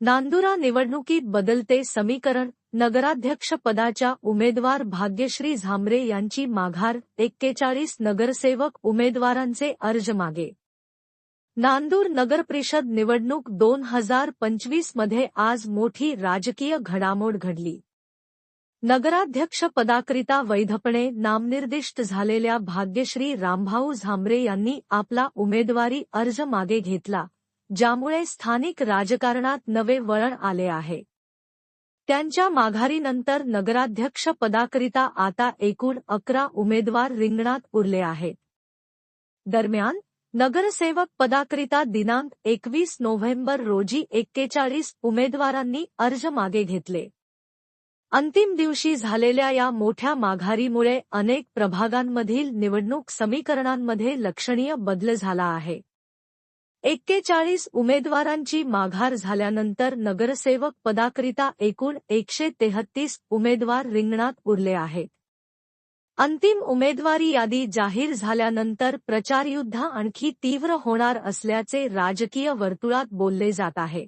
नांदुरा निवडणुकीत बदलते समीकरण नगराध्यक्षपदाच्या उमेदवार भाग्यश्री झांबरे यांची माघार एक्केचाळीस नगरसेवक उमेदवारांचे अर्ज मागे. नांदूर नगरपरिषद निवडणूक दोन हजार पंचवीसमध्ये आज मोठी राजकीय घडामोड घडली. नगराध्यक्षपदाकरिता वैधपणे नामनिर्दिष्ट झालेल्या भाग्यश्री रामभाऊ झांबरे यांनी आपला उमेदवारी अर्ज मागे घेतला. ज्यामुळे स्थानिक राजकारणात नवे वळण आले आहे. त्यांच्या माघारीनंतर नगराध्यक्ष पदाकरिता आता एकूण अकरा उमेदवार रिंगणात उरले आहेत. दरम्यान नगरसेवक पदाकरिता दिनांक एकवीस नोव्हेंबर रोजी एक्केचाळीस उमेदवारांनी अर्ज मागे घेतले. अंतिम दिवशी झालेल्या या मोठ्या माघारीमुळे अनेक प्रभागांमधील निवडणूक समीकरणांमध्ये लक्षणीय बदल झाला आहे. एक्केचाळीस उमेदवारांची माघार झाल्यानंतर नगरसेवक पदाकरिता एकूण एकशे तेहत्तीस उमेदवार रिंगणात उरले आहेत. अंतिम उमेदवारी यादी जाहीर झाल्यानंतर प्रचारयुद्ध आणखी तीव्र होणार असल्याचे राजकीय वर्तुळात बोलले जात आहे.